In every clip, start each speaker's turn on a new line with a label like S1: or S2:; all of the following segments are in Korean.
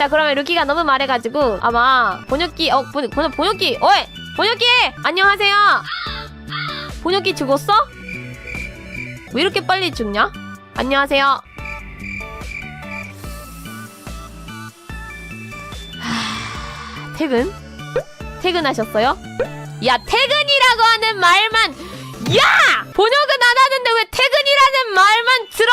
S1: 자 그러면 루키가 너무 말해가지고 아마 번역기 어 번, 번, 번역기 어이 번역기 안녕하세요 번역기 죽었어? 왜 이렇게 빨리 죽냐? 안녕하세요 하, 퇴근? 퇴근하셨어요? 야 퇴근이라고 하는 말만 야! 번역은 안 하는데 왜 퇴근이라는 말만 들어!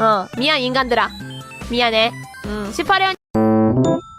S1: 어, 미안 인간들아. 미안해. 응, 18회